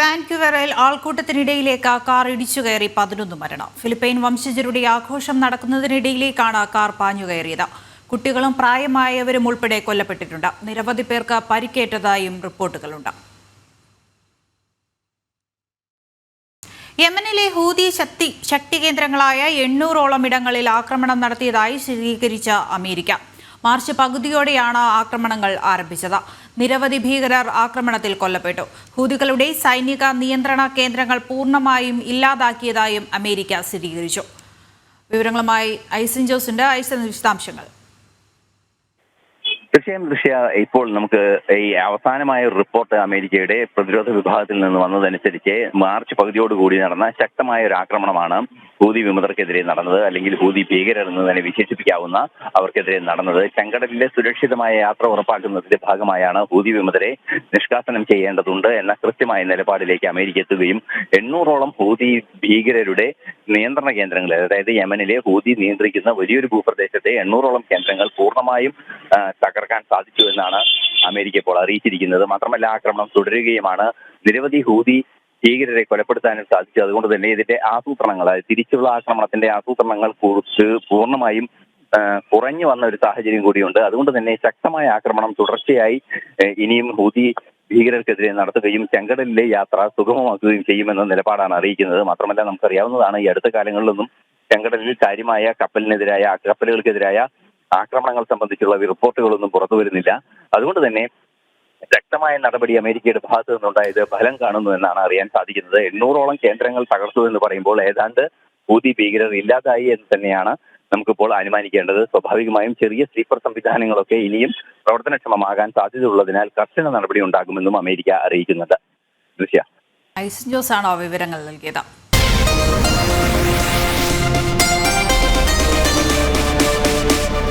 വാൻക്യുവറിൽ ആൾക്കൂട്ടത്തിനിടയിലേക്ക് car ഇടിച്ചു കയറി പതിനൊന്ന് മരണം. ഫിലിപ്പൈൻ വംശജരുടെ ആഘോഷം നടക്കുന്നതിനിടയിലേക്കാണ് കാർ പാഞ്ഞുകയറിയത് കുട്ടികളും പ്രായമായവരും ഉൾപ്പെടെ കൊല്ലപ്പെട്ടിട്ടുണ്ട്. നിരവധി പേർക്ക് പരിക്കേറ്റതായും റിപ്പോർട്ടുകളുണ്ട്. യമനിലെ ഹൂതി ശക്തി ശക്തി കേന്ദ്രങ്ങളായ എണ്ണൂറോളം ഇടങ്ങളിൽ ആക്രമണം നടത്തിയതായി സ്ഥിരീകരിച്ച അമേരിക്ക. മാർച്ച് പകുതിയോടെയാണ് ആക്രമണങ്ങൾ ആരംഭിച്ചത്. നിരവധി ഭീകരർ ആക്രമണത്തിൽ കൊല്ലപ്പെട്ടു. ഹൂതികളുടെ സൈനിക നിയന്ത്രണ കേന്ദ്രങ്ങൾ പൂർണമായും ഇല്ലാതാക്കിയതായും അമേരിക്ക സ്ഥിരീകരിച്ചു. വിവരങ്ങളുമായി ഐസിൻ ജോസിന്റെ ഐസൻ വിശദാംശങ്ങൾ. തീർച്ചയായും ദൃശ്യ ഇപ്പോൾ നമുക്ക് ഈ അവസാനമായ റിപ്പോർട്ട് അമേരിക്കയുടെ പ്രതിരോധ വിഭാഗത്തിൽ നിന്ന് വന്നതനുസരിച്ച് മാർച്ച് പകുതിയോടുകൂടി നടന്ന ശക്തമായ ഒരു ആക്രമണമാണ് ഹൂതി വിമതർക്കെതിരെ നടന്നത് അല്ലെങ്കിൽ ഹൂതി ഭീകരർ എന്ന് തന്നെ വിശേഷിപ്പിക്കാവുന്ന അവർക്കെതിരെ നടന്നത്. ചെങ്കടലിലെ സുരക്ഷിതമായ യാത്ര ഉറപ്പാക്കുന്നതിന്റെ ഭാഗമായാണ് ഹൂതി വിമതരെ നിഷ്കാസനം ചെയ്യേണ്ടതുണ്ട് എന്ന കൃത്യമായ നിലപാടിലേക്ക് അമേരിക്ക എത്തുകയും എണ്ണൂറോളം ഹൂതി ഭീകരരുടെ നിയന്ത്രണ കേന്ദ്രങ്ങൾ അതായത് യമനിലെ ഹൂതി നിയന്ത്രിക്കുന്ന വലിയൊരു ഭൂപ്രദേശത്തെ എണ്ണൂറോളം കേന്ദ്രങ്ങൾ പൂർണമായും തകർക്കാൻ സാധിച്ചു എന്നാണ് അമേരിക്ക ഇപ്പോൾ അറിയിച്ചിരിക്കുന്നത്. മാത്രമല്ല ആക്രമണം തുടരുകയുമാണ്. നിരവധി ഹൂതി ഭീകരരെ കൊലപ്പെടുത്താനും സാധിച്ചു. അതുകൊണ്ട് തന്നെ ഇതിന്റെ ആസൂത്രണങ്ങൾ തിരിച്ചുള്ള ആക്രമണത്തിന്റെ ആസൂത്രണങ്ങൾ കുറിച്ച് പൂർണമായും കുറഞ്ഞു വന്ന ഒരു സാഹചര്യം കൂടിയുണ്ട്. അതുകൊണ്ട് തന്നെ ശക്തമായ ആക്രമണം തുടർച്ചയായി ഇനിയും ഹൂതി ഭീകരർക്കെതിരെ നടത്തുകയും ചെങ്കടലിലെ യാത്ര സുഗമമാക്കുകയും ചെയ്യുമെന്ന നിലപാടാണ് അറിയിക്കുന്നത്. മാത്രമല്ല നമുക്കറിയാവുന്നതാണ് ഈ അടുത്ത കാലങ്ങളിലൊന്നും ചെങ്കടലിൽ കാര്യമായ കപ്പലിനെതിരായ കപ്പലുകൾക്കെതിരായ ആക്രമണങ്ങൾ സംബന്ധിച്ചുള്ള റിപ്പോർട്ടുകളൊന്നും പുറത്തു വരുന്നില്ല. അതുകൊണ്ട് തന്നെ ശക്തമായ നടപടി അമേരിക്കയുടെ ഭാഗത്തു നിന്നുണ്ടായത് ഫലം കാണുന്നു എന്നാണ് അറിയാൻ സാധിക്കുന്നത്. എണ്ണൂറോളം കേന്ദ്രങ്ങൾ തകർത്തു എന്ന് പറയുമ്പോൾ ഏതാണ്ട് ഹൂതി ഭീകരർ ഇല്ലാതായി എന്ന് തന്നെയാണ് നമുക്കിപ്പോൾ അനുമാനിക്കേണ്ടത്. സ്വാഭാവികമായും ചെറിയ സ്ലീപ്പർ സംവിധാനങ്ങളൊക്കെ ഇനിയും പ്രവർത്തനക്ഷമമാകാൻ സാധ്യതയുള്ളതിനാൽ കർശന നടപടി ഉണ്ടാകുമെന്നും അമേരിക്ക അറിയിക്കുന്നുണ്ട്. ദൃശ്യ ഐസിൻ ആണോ വിവരങ്ങൾ നൽകിയത്.